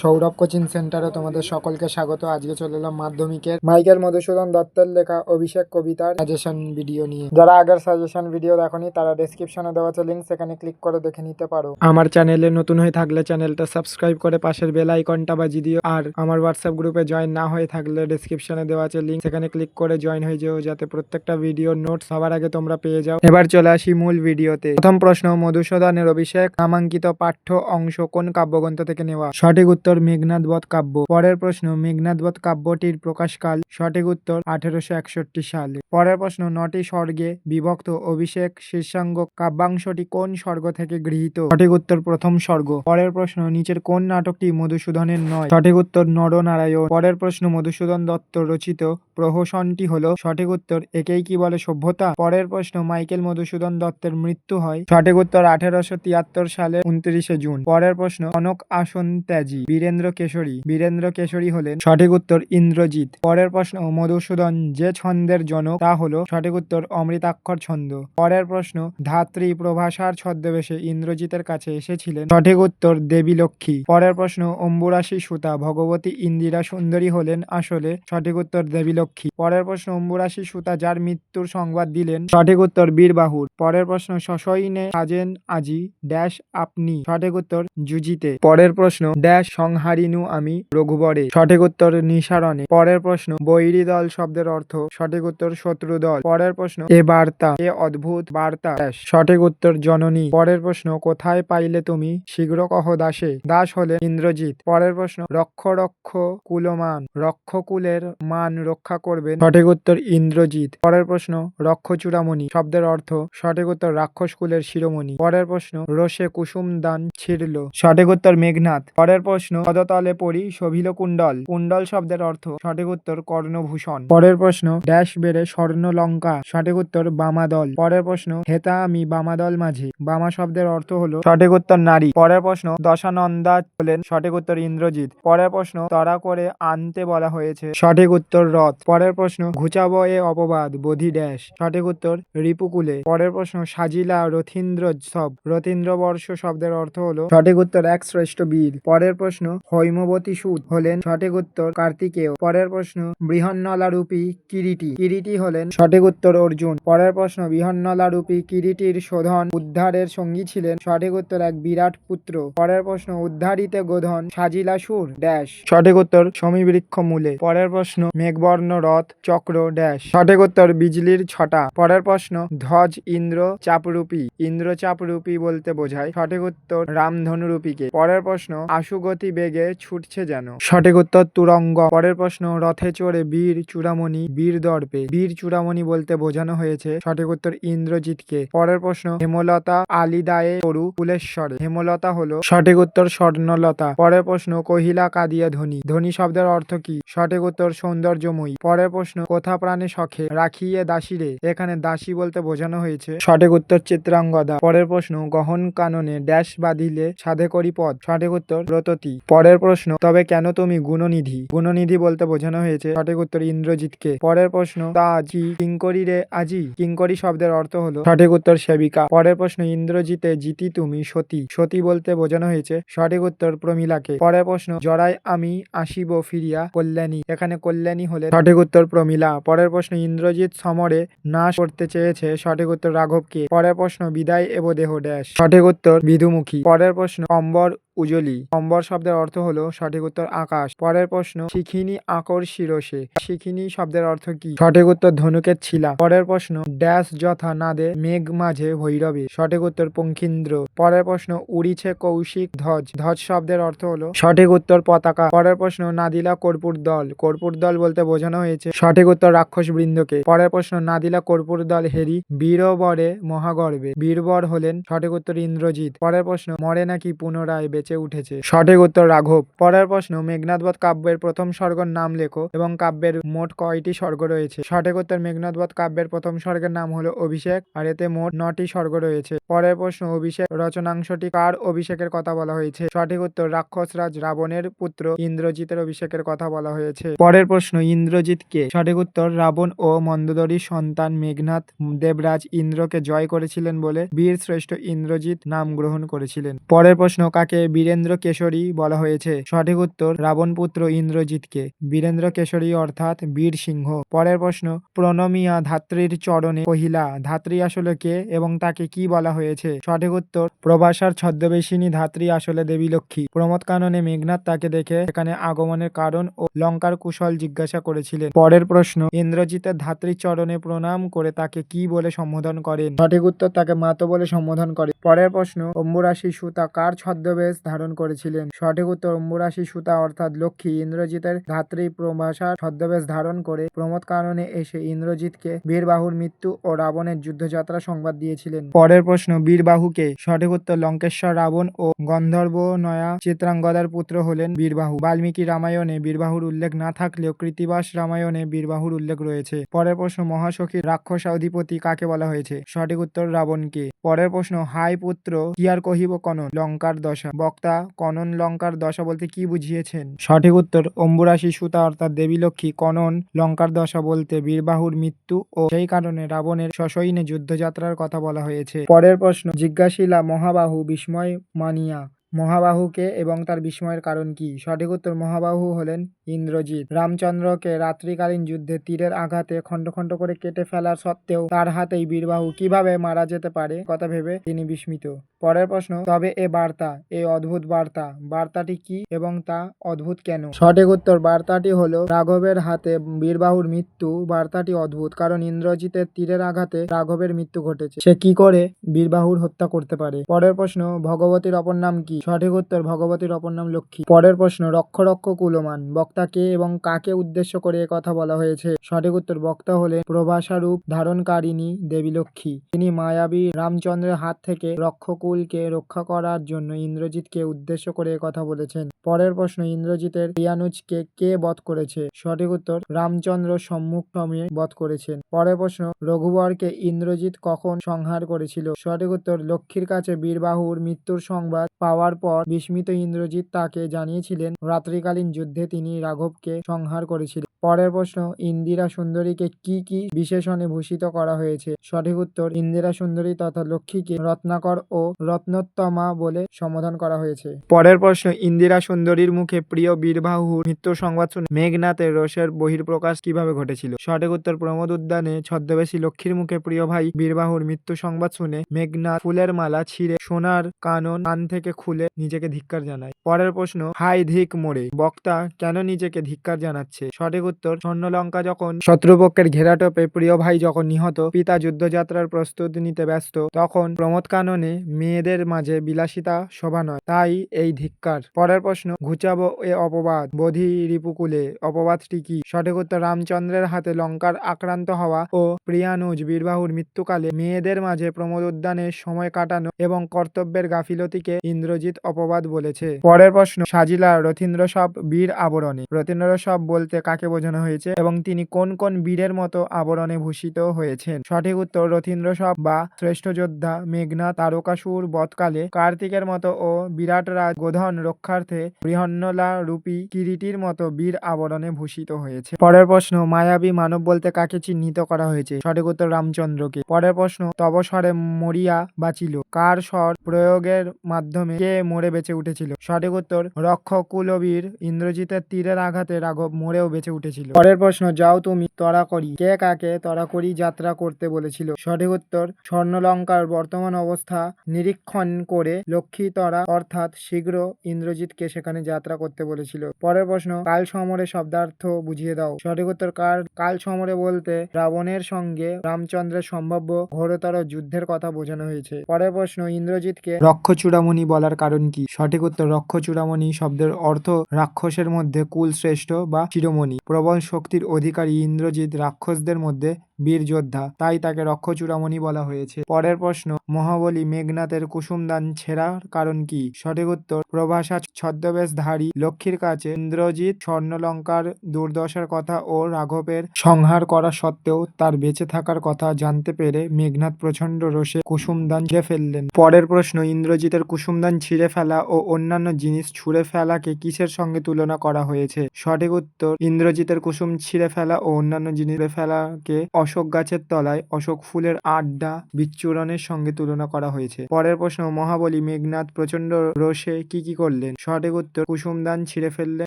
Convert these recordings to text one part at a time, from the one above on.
Sourav coaching সেন্টারে তোমাদের সকলকে স্বাগত। আজকে চলে এলাম মাধ্যমিকের। মাইকেল মধুসূদন দত্তের লেখা অভিষেক কবিতার সাজেশন ভিডিও নিয়ে। যারা আগের সাজেশন ভিডিও দেখনি, তারা ডেসক্রিপশনে দেওয়া আছে লিঙ্ক সেখানে ক্লিক করে দেখে নিতে পারো। আমার চ্যানেলে নতুন হয়ে থাকলে চ্যানেলটা সাবস্ক্রাইব করে পাশের বেল আইকনটা বাজিয়ে দিও। আর আমার হোয়াটসঅ্যাপ গ্রুপে জয়েন না হয়ে থাকলে ডেসক্রিপশনে দেওয়া আছে লিঙ্ক সেখানে ক্লিক করে জয়েন হয়ে যেও, যাতে প্রত্যেকটা ভিডিও নোট সবার আগে তোমরা পেয়ে যাও। এবার চলে আসি মূল ভিডিওতে প্রথম প্রশ্ন, মধুসূদনের অভিষেক, নামাঙ্কিত পাঠ্য অংশ কোন কাব্যগ্রন্থ থেকে নেওয়া? সঠিক উত্তর মেঘনাদ বধ কাব্য। পরের প্রশ্ন, মেঘনাদ বধ কাব্যটির প্রকাশকাল সঠিক উত্তর আঠেরোশো একষট্টি সালে। পরের প্রশ্ন, নটি স্বর্গে বিভক্ত অভিষেক শীর্ষাঙ্গ কাব্যাংশটি কোন স্বর্গ থেকে গৃহীত? সঠিক উত্তর, প্রথম স্বর্গ। পরের প্রশ্ন, নিচের কোন নাটকটি মধুসূদনের নয়? সঠিক উত্তর, নরনারায়ণ। পরের প্রশ্ন, মধুসূদন দত্ত রচিত প্রহসনটি হলো সঠিক উত্তর, একেই কি বলে সভ্যতা? পরের প্রশ্ন, মাইকেল মধুসূদন দত্তের মৃত্যু হয় সঠিক উত্তর আঠেরোশো তিয়াত্তর সালে উনত্রিশে জুন। পরের প্রশ্ন, কনক আসন ত্যাজি। বীরেন্দ্র কেশরী। বীরেন্দ্র কেশরী হলেন সঠিক উত্তর ইন্দ্রজিৎ। পরের প্রশ্ন, মধুসূদন যে ছন্দের জনক, তা হলো সঠিক উত্তর অমৃতাক্ষর ছন্দ। পরের প্রশ্ন, ধাত্রী প্রভাষার ছদ্মবেশে ইন্দ্রজিতের কাছে এসেছিলেন, সঠিক উত্তর দেবী লক্ষ্মী। পরের প্রশ্ন, অম্বুরাশি সুতা, ভগবতী ইন্দিরা সুন্দরী হলেন আসলে সঠিক উত্তর দেবী লক্ষ্মী। পরের প্রশ্ন, অম্বুরাশি সুতা যার মৃত্যুর সংবাদ দিলেন, সঠিক উত্তর বীরবাহুর। পরের প্রশ্ন সসইনে সাজেন আজি, ড্যাশ আপনি, সঠিক উত্তর জুজিতে পরের প্রশ্ন, ড্যাশ সংহারিনু আমি রঘুবরে। সঠিক উত্তর নিসারণে। পরের প্রশ্ন, বৈরী দল শব্দের অর্থ, সঠিক উত্তর শত্রু দল। পরের প্রশ্ন, এ বার্তা, এ অদ্ভুত বার্তা। সঠিক উত্তর জননী। পরের প্রশ্ন, কোথায় পাইলে তুমি? শীঘ্র কহ দাসে। দাস হলে ইন্দ্রজিৎ। পরের প্রশ্ন, রক্ষ রক্ষ কুলমান। রক্ষ কুলের মান রক্ষা করবেন। সঠিক উত্তর ইন্দ্রজিৎ। পরের প্রশ্ন, রক্ষ চূড়ামণি শব্দের অর্থ, সঠিক উত্তর রাক্ষস কুলের শিরোমণি। পরের প্রশ্ন রোষে কুসুম দান ছিড়ল। সঠিক উত্তর মেঘনাথ। পরের প্রশ্ন পদতলে পড়ি শোভিল কুণ্ডল। কুণ্ডল শব্দের অর্থ সঠিক উত্তর কর্ণভূষণ। পরের প্রশ্ন, ড্যাশ বেড়ে স্বর্ণ লঙ্কা সঠিক উত্তর, বামাদল। পরের প্রশ্ন, হেতা আমি বামাদল মাঝে। বামা শব্দের অর্থ হলো সঠিক উত্তর নারী। পরের প্রশ্ন, দশানন্দা হলেন সঠিক উত্তর ইন্দ্রজিৎ। পরের প্রশ্ন, তরা করে আনতে বলা হয়েছে সঠিক উত্তর রথ। পরের প্রশ্ন, ঘুচাব এ অপবাদ, বোধি ড্যাশ। সঠিক উত্তর, রিপুকুলে। পরের প্রশ্ন, সাজিলা রথীন্দ্র সব রথীন্দ্র বর্ষ শব্দের অর্থ হলো সঠিক উত্তর এক শ্রেষ্ঠ বীর। পরের প্রশ্ন হৈমবতী সুদ হলেন সঠিক উত্তর কার্তিকেয়? পরের প্রশ্ন বৃহন্নলা রূপী কিরিটি? কিরিটি হলেন সঠিক উত্তর অর্জুন। পরের প্রশ্ন বৃহন্নলা রূপী কিরিটির শোধন উদ্ধারের সঙ্গী ছিলেন সঠিক উত্তর এক বিরাট পুত্র? পরের প্রশ্ন, উদ্ধারিতে গোধন সাজিলা সুর? ড্যাশ। সঠিক উত্তর সমীবৃক্ষ মূলে। পরের প্রশ্ন, মেঘবর্ণ রথ চক্র? ড্যাশ। সঠিক উত্তর বিজলির ছটা। পরের প্রশ্ন, ধ্বজ ইন্দ্র চাপরূপী? ইন্দ্র চাপরূপী বলতে বোঝায় সঠিক উত্তর রামধনুরূপীকে। পরের প্রশ্ন, আশুগতি বেগে ছুটছে যেন। সঠিক উত্তর তুরঙ্গ। পরের প্রশ্ন, রথে চড়ে বীর চূড়ামণি, বীর দর্পে। বীর চূড়ামণি বলতে বোঝানো হয়েছে সঠিক উত্তর ইন্দ্রজিৎকে। পরের প্রশ্ন, হেমলতা আলিদায়ে তরু কুলেশ্বরে। হেমলতা হলো সঠিক উত্তর স্বর্ণলতা। পরের প্রশ্ন, কহিলা কাদিয়া ধ্বনি ধ্বনি শব্দের অর্থ কি? সঠিক উত্তর, সৌন্দর্যময়ী। পরের প্রশ্ন, কোথা প্রাণে শখে রাখিয়ে দাসীরে। এখানে দাসী বলতে বোঝানো হয়েছে সঠিক উত্তর চিত্রাঙ্গদা। পরের প্রশ্ন, গহন কাননে ড্যাশ বাঁধিলে সাধে করি পদ সঠিক উত্তর, ব্রততী। পরের প্রশ্ন, তবে কেন তুমি গুণনিধি? গুণনিধি বলতে বোঝানো হয়েছে। সঠিক উত্তর ইন্দ্রজিৎকে। পরের প্রশ্ন, তা আজি কিঙ্করি রে আজি? কিঙ্করি শব্দের অর্থ হলো, সঠিক উত্তর সেবিকা। পরের প্রশ্ন, ইন্দ্রজিতে জিতি তুমি সতী? সতী বলতে বোঝানো হয়েছে, সঠিক উত্তর প্রমিলাকে। পরের প্রশ্ন জরাই আমি আসিব ফিরিয়া কল্যাণী। এখানে কল্যাণী হলে সঠিক উত্তর প্রমিলা। পরের প্রশ্ন, ইন্দ্রজিৎ সমরে নাশ করতে চেয়েছে, সঠিক উত্তর রাঘবকে। পরের প্রশ্ন, বিদায় এব দেহ ড্যাশ। সঠিক উত্তর বিধুমুখী পরের প্রশ্ন অম্বর উজলি। অম্বর শব্দের অর্থ হলো সঠিক উত্তর আকাশ। পরের প্রশ্ন, শিখিনি আকর শিরসে। শিখিনি শব্দের অর্থ কি? সঠিক উত্তর ধনুকের ছিলা। পরের প্রশ্ন, ড্যাশ যথা নাদে মেঘ মাঝে ভৈরবে। সঠিক উত্তর পঙ্খিন্দ্র। পরের প্রশ্ন, উড়িছে কৌশিক ধ্বজ। ধ্বজ শব্দের অর্থ হলো সঠিক উত্তর পতাকা। পরের প্রশ্ন, নাদিলা কর্পূর দল। কর্পূর দল বলতে বোঝানো হয়েছে সঠিক উত্তর রাক্ষস বৃন্দকে। পরের প্রশ্ন, নাদিলা কর্পূর দল হেরি বীরবরে মহাগর্বে। বীরবর হলেন সঠিক উত্তর ইন্দ্রজিৎ। পরের প্রশ্ন, মরে নাকি পুনরায় বেঁচে উঠেছে। সঠিক উত্তর রাঘব। পরের প্রশ্ন মেঘনাথবধ কাব্যের প্রথম স্বর্গের নাম লেখো এবং কাব্যের মোট কয়টি স্বর্গ রয়েছে? সঠিক উত্তর মেঘনাথবধ কাব্যের প্রথম স্বর্গের নাম হলো অভিষেক আর এতে মোট নটি স্বর্গ রয়েছে। পরের প্রশ্ন, অভিষেক রচনাংশটি কার অভিষেকের কথা বলা হয়েছে? সঠিক উত্তর, রাক্ষসরাজ রাবণের পুত্র ইন্দ্রজিতের অভিষেকের কথা বলা হয়েছে। পরের প্রশ্ন, ইন্দ্রজিৎ কে? সঠিক উত্তর, রাবণ ও মন্দোদরীর সন্তান মেঘনাথ দেবরাজ ইন্দ্রকে জয় করেছিলেন বলে বীর শ্রেষ্ঠ ইন্দ্রজিৎ নাম গ্রহণ করেছিলেন। পরের প্রশ্ন, কাকে বীরেন্দ্র কেশরী বলা হয়েছে। সঠিক উত্তর রাবণ পুত্র ইন্দ্রজিৎকে। বীরেন্দ্র কেশরী অর্থাৎ বীর সিংহ। পরের প্রশ্ন, প্রণমিয়া ধাত্রীর চরণে কহিলা, ধাত্রী আসলে কে এবং তাকে কি বলা হয়েছে? সঠিক উত্তর, প্রভাষার ছদ্মবেশিনী ধাত্রী আসলে দেবী লক্ষ্মী। প্রমোদ কাননে মেঘনাথ তাকে দেখে এখানে আগমনের কারণ ও লঙ্কার কুশল জিজ্ঞাসা করেছিলেন। পরের প্রশ্ন, ইন্দ্রজিতের ধাত্রীর চরণে প্রণাম করে তাকে কি বলে সম্বোধন করেন? সঠিক উত্তর তাকে মাতো বলে সম্বোধন করে পরের প্রশ্ন, অম্বুরাশি সুতা কার ছদ্মবেশ ধারণ করেছিলেন। সঠিক উত্তর অম্বুরাশি সুতা অর্থাৎ লক্ষ্মী ইন্দ্রজিতের ধাত্রী প্রভাষার ছদ্মবেশ ধারণ করে প্রমোদ কাননে এসে ইন্দ্রজিৎকে বীরবাহুর মৃত্যু ও রাবণের যুদ্ধযাত্রা সংবাদ দিয়েছিলেন। পরের প্রশ্ন, বীরবাহুকে সঠিক উত্তর লঙ্কেশ্বর রাবণ ও গন্ধর্ব নয়া চিত্রাঙ্গদার পুত্র হলেন বীরবাহু। বাল্মীকি রামায়ণে বীরবাহুর উল্লেখ না থাকলেও কৃতিবাস রামায়ণে বীরবাহুর উল্লেখ রয়েছে। পরের প্রশ্ন মহাসখী রাক্ষস অধিপতি কাকে বলা হয়েছে? সঠিক উত্তর, রাবণকে। পরের প্রশ্ন, হাই পুত্র কি আর কহিব কনন? লঙ্কার দশা। বক্তা কনন লঙ্কার দশা বলতে কি বুঝিয়েছেন? সঠিক উত্তর, অম্বুরাশি সুতা অর্থাৎ দেবী লক্ষ্মী কনন লঙ্কার দশা বলতে বীরবাহুর মৃত্যু ও সেই কারণে রাবণের সসৈন্যে যুদ্ধযাত্রার কথা বলা হয়েছে। পরের প্রশ্ন, জিজ্ঞাসিলা মহাবাহু বিস্ময় মানিয়া। মহাবাহুকে এবং তার বিস্ময়ের কারণ কি? সঠিক উত্তর, মহাবাহু হলেন ইন্দ্রজিৎ। রামচন্দ্রকে রাত্রিকালীন যুদ্ধে তীরের আঘাতে খণ্ড খণ্ড করে কেটে ফেলার সত্ত্বেও তার হাতেই বীরবাহু কীভাবে মারা যেতে পারে কথা ভেবে তিনি বিস্মিত। পরের প্রশ্ন, তবে এ বার্তা এই অদ্ভুত বার্তা, বার্তাটি কি এবং তা অদ্ভুত কেন? সঠিক উত্তর, বার্তাটি হলো, রাঘবের হাতে বীরবাহুর মৃত্যু, বার্তাটি অদ্ভুত, কারণ ইন্দ্রজিতের তীরের আঘাতে রাঘবের মৃত্যু ঘটেছে। সে কি করে বীরবাহুর হত্যা করতে পারে? পরের প্রশ্ন, ভগবতীর অপর নাম কি? সঠিক উত্তর ভগবতীর অপর নাম লক্ষ্মী। পরের প্রশ্ন, রক্ষ রক্ষ, কুলমান। বক্তা কে এবং কাকে উদ্দেশ্য করে কথা বলা হয়েছে? সঠিক উত্তর, বক্তা হলেন প্রভাষা রূপ ধারণকারিণী দেবী লক্ষ্মী। তিনি মায়াবী রামচন্দ্রের হাত থেকে রক্ষকুলকে রক্ষা করার জন্য ইন্দ্রজিৎকে উদ্দেশ্য করে কথা বলেছেন। পরের প্রশ্ন, ইন্দ্রজিতের রিয়ানুজকে কে বধ করেছে? সঠিক উত্তর, রামচন্দ্র সম্মুখ বধ করেছেন। পরের প্রশ্ন, রঘুবরকে ইন্দ্রজিৎ কখন সংহার করেছিল? সঠিক উত্তর, লক্ষ্মীর কাছে বীরবাহুর মৃত্যুর সংবাদ পাওয়ার পর বিস্মিত ইন্দ্রজিৎ তাকে জানিয়েছিলেন, রাত্রিকালীন যুদ্ধে তিনি রাঘবকে সংহার করেছিলেন। পরের প্রশ্ন, ইন্দিরা সুন্দরীকে কি কি বিশেষণে ভূষিত করা হয়েছে? সঠিক উত্তর, ইন্দিরা সুন্দরী তথা লক্ষ্মীকে রত্নাকর ও রত্নোত্তমা বলে সম্বোধন করা হয়েছে। পরের প্রশ্ন, ইন্দিরা সুন্দরীর মুখে প্রিয় বীরবাহুর মৃত্যুর সংবাদ শুনে মেঘনাথের রোষের বহির্প্রকাশ কীভাবে ঘটেছিল? সঠিক উত্তর, প্রমোদ উদ্যানে ছদ্মবেশী লক্ষ্মীর মুখে প্রিয় ভাই বীরবাহুর মৃত্যু সংবাদ শুনে মেঘনাথ ফুলের মালা ছিঁড়ে সোনার কানন কান থেকে খুলে নিজেকে ধিক্কার জানায়। পরের প্রশ্ন, হাই ধিক মোড়ে। বক্তা কেন নিজেকে ধিক্কার জানাচ্ছে? সঠিক উত্তর, স্বর্ণলঙ্কা যখন শত্রুপক্ষের ঘেরাটোপে প্রিয় ভাই যখন নিহত, পিতা যুদ্ধযাত্রার প্রস্তুতি নিতে ব্যস্ত, তখন প্রমোদ কাননে মেয়েদের মাঝে বিলাসিতা শোভা নয়, তাই এই ধিক্কার। পরের প্রশ্ন, ঘুচাবো এ অপবাদ? বোধি রিপুকুলে, অপবাদটি কি? সঠিক উত্তর, রামচন্দ্রের হাতে লঙ্কার আক্রান্ত হওয়া ও প্রিয়ানুজ বীরবাহুর মৃত্যুকালে মেয়েদের মাঝে প্রমোদ উদ্যানে সময় কাটানো এবং কর্তব্যের গাফিলতিকে ইন্দ্রজিৎ অপবাদ বলেছে। পরের প্রশ্ন, সাজিলা রথীন্দ্র সব বীর আবরণে? রথীন্দ্র সব বলতে কাকে বোঝানো হয়েছে এবং তিনি কোন কোন বীরের মতো আবরণে ভূষিত হয়েছেন? সঠিক উত্তর রথীন্দ্র সব বা শ্রেষ্ঠ যোদ্ধা মেঘনা তারকাসুর বৎকালে কার্তিকের মতো ও বিরাট রাজ গোধন রক্ষার্থে বৃহন্নলা রূপী কিরিটির মতো বীর আবরণে ভূষিত হয়েছে। পরের প্রশ্ন, মায়াবী মানব বলতে কাকে চিহ্নিত করা হয়েছে? সঠিক উত্তর, রামচন্দ্রকে। পরের প্রশ্ন তব স্বরে মরিয়া বাঁচিল। কার স্বর প্রয়োগের মাধ্যমে কে মরে বেঁচে উঠেছিল। সঠিক উত্তর রক্ষ কুলবীর ইন্দ্রজিতের তীরের আঘাতে রাঘব মরেও বেঁচে উঠেছিল। পরের প্রশ্ন, যাও তুমি তরা করি কে কাকে তরা করি যাত্রা করতে বলেছিল? সঠিক উত্তর, স্বর্ণলঙ্কার বর্তমান অবস্থা নিরীক্ষণ করে লক্ষ্মী তরা অর্থাৎ শীঘ্র ইন্দ্রজিৎকে সেখানে যাত্রা করতে বলেছিল। পরের প্রশ্ন, কাল সমরে শব্দার্থ বুঝিয়ে দাও। সঠিক উত্তর, কার, কাল সমরে বলতে রাবণের সঙ্গে রামচন্দ্রের সম্ভাব্য ঘোরতর যুদ্ধের কথা বোঝানো হয়েছে। পরের প্রশ্ন ইন্দ্রজিৎকে রক্ষ চূড়ামণি বলার কারণ কি? সঠিক উত্তর রক্ষ চূড়ামণি শব্দের অর্থ রাক্ষসের মধ্যে কুল শ্রেষ্ঠ বা শিরোমণি প্রবল শক্তির অধিকারী ইন্দ্রজিৎ রাক্ষসদের মধ্যে বীর যোদ্ধা। তাই তাকে রক্ষ চূড়ামণি বলা হয়েছে। পরের প্রশ্ন, মহাবলী মেঘনাথের কুসুমদান ছেঁড়ার কারণ কি? সঠিক উত্তর, প্রভাষা ছদ্মবেশধারী লক্ষ্মীর কাছে ইন্দ্রজিৎ স্বর্ণলঙ্কার দুর্দশার কথা ও রাঘবের সংহার করা সত্ত্বেও তার বেঁচে থাকার কথা জানতে পেরে মেঘনাথ প্রচণ্ড রোষে কুসুমদান ছিঁড়ে ফেললেন। পরের প্রশ্ন, ইন্দ্রজিতের কুসুমদান ছিঁড়ে ফেলা ও অন্যান্য জিনিস ছুঁড়ে ফেলাকে কিসের সঙ্গে তুলনা করা হয়েছে? সঠিক উত্তর, ইন্দ্রজিতের কুসুম ছিঁড়ে ফেলা ও অন্যান্য জিনিস ফেলাকে অশোক গাছের তলায় অশোক ফুলের আড্ডা বিচ্ছুরণের সঙ্গে তুলনা করা হয়েছে। পরের প্রশ্ন, মহাবলী মেঘনাথ প্রচণ্ড রোষে কি কি করলেন? সঠিক উত্তর, কুসুমদান ছিঁড়ে ফেললেন,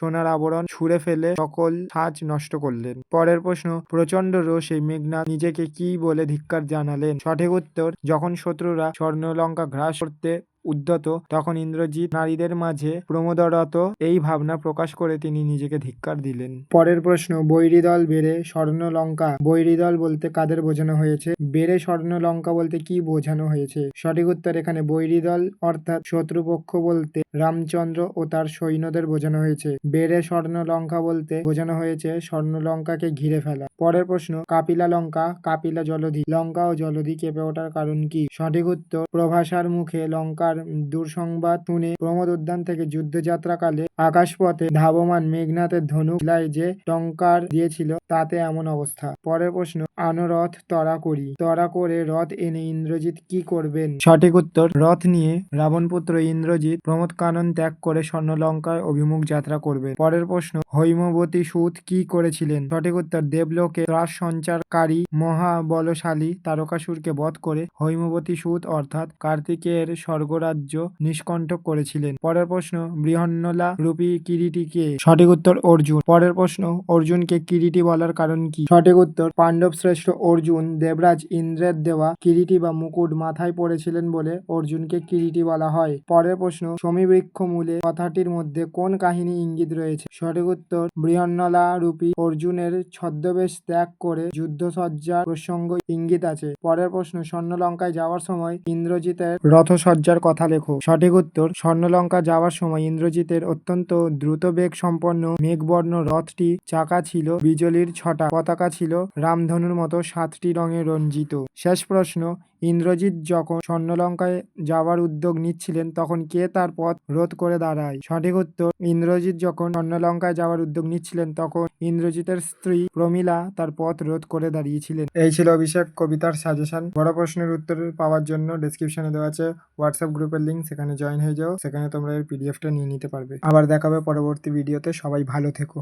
সোনার আবরণ ছুঁড়ে ফেলে সকল সাজ নষ্ট করলেন। পরের প্রশ্ন প্রচণ্ড রোষে মেঘনাথ নিজেকে কি বলে ধিক্কার জানালেন? সঠিক উত্তর, যখন শত্রুরা স্বর্ণলঙ্কা গ্রাস করতে উদ্যত তখন ইন্দ্রজিৎ নারীদের মাঝে প্রমোদরত এই ভাবনা প্রকাশ করে তিনি নিজেকে ধিক্কার দিলেন। পরের প্রশ্ন, বৈরীদল বেড়ে স্বর্ণলঙ্কা, বৈরীদল বলতে কাদের বোঝানো হয়েছে? বেড়ে স্বর্ণলঙ্কা বলতে কি বোঝানো হয়েছে? সঠিক উত্তর এখানে বৈরীদল অর্থাৎ শত্রুপক্ষ বলতে রামচন্দ্র ও তার সৈন্যদের বোঝানো হয়েছে। বেড়ে স্বর্ণলঙ্কা বলতে বোঝানো হয়েছে স্বর্ণলঙ্কাকে ঘিরে ফেলা। পরের প্রশ্ন, কাপিলা লঙ্কা, কাপিলা জলধি, লঙ্কা ও জলধি কেঁপে ওঠার কারণ কি? সঠিক উত্তর প্রভাসার মুখে লঙ্কার দুঃসংবাদ শুনে প্রমোদ উদ্যান থেকে যুদ্ধযাত্রাকালে আকাশপথে ধাবমান মেঘনাথের ধনুক লাই যে টঙ্কার দিয়েছিল, তাতে এমন অবস্থা। পরের প্রশ্ন আনরথ তরা করি? তরা করে রথ এনে ইন্দ্রজিৎ কি করবেন? সঠিক উত্তর, রথ নিয়ে রাবণপুত্র ইন্দ্রজিৎ প্রমোদ কানন ত্যাগ করে স্বর্ণলঙ্কায় অভিমুখ যাত্রা করবে পরের প্রশ্ন, হৈমবতী সুত কি করেছিলেন? সঠিক উত্তর, দেবলোকে ত্রাস সঞ্চারকারী মহাবলশালী তারকাসুরকে বধ করে হৈমবতী সুত, অর্থাৎ কার্তিকের স্বর্গরাজ্য নিষ্কণ্টক করেছিলেন। পরের প্রশ্ন, বৃহন্নলা রূপী কিরিটিকে সঠিক উত্তর, অর্জুন। পরের প্রশ্ন, অর্জুনকে কিরিটি বলার কারণ কি? সঠিক উত্তর, পাণ্ডব শ্রেষ্ঠ অর্জুন, দেবরাজ ইন্দ্রের দেওয়া কিরিটি বা মুকুট মাথায় পড়েছিলেন বলে অর্জুনকে কিরিটি বলা হয়। পরের প্রশ্ন, সমীবৃক্ষ মূলে কথাটির মধ্যে কোন কাহিনী ইঙ্গিত রয়েছে? সঠিক উত্তর, বৃহন্নলা রূপী অর্জুনের ছদ্মবেশ ত্যাগ করে যুদ্ধসজ্জার প্রসঙ্গ ইঙ্গিত আছে। পরের প্রশ্ন, স্বর্ণলঙ্কায় যাওয়ার সময় ইন্দ্রজিতের রথসজ্জার কথা লেখো। সঠিক উত্তর, স্বর্ণলঙ্কা যাওয়ার সময় ইন্দ্রজিতের অত্যন্ত দ্রুত বেগ সম্পন্ন মেঘবর্ণ রথটি চাকা ছিল, বিজলির ছটা পতাকা ছিল, রামধনুর মতো সাতটি রঙে রঞ্জিত। শেষ প্রশ্ন ইন্দ্রজিৎ যখন স্বর্ণলঙ্কায় যাওয়ার উদ্যোগ নিচ্ছিলেন, তখন কে তার পথ রোধ করে দাঁড়ায়? সঠিক উত্তর, ইন্দ্রজিৎ যখন স্বর্ণলঙ্কায় যাওয়ার উদ্যোগ নিচ্ছিলেন, তখন ইন্দ্রজিতের স্ত্রী প্রমীলা তার পথ রোধ করে দাঁড়িয়েছিলেন। এই ছিল অভিষেক কবিতার সাজেশন। বড় প্রশ্নের উত্তর পাওয়ার জন্য ডেসক্রিপশনে দেওয়া আছে। হোয়াটসঅ্যাপ গ্রুপের লিঙ্ক সেখানে জয়েন হয়ে যাও। সেখানে তোমরা এর পিডিএফটা নিয়ে নিতে পারবে। আবার দেখাবে পরবর্তী ভিডিওতে সবাই ভালো থেকো।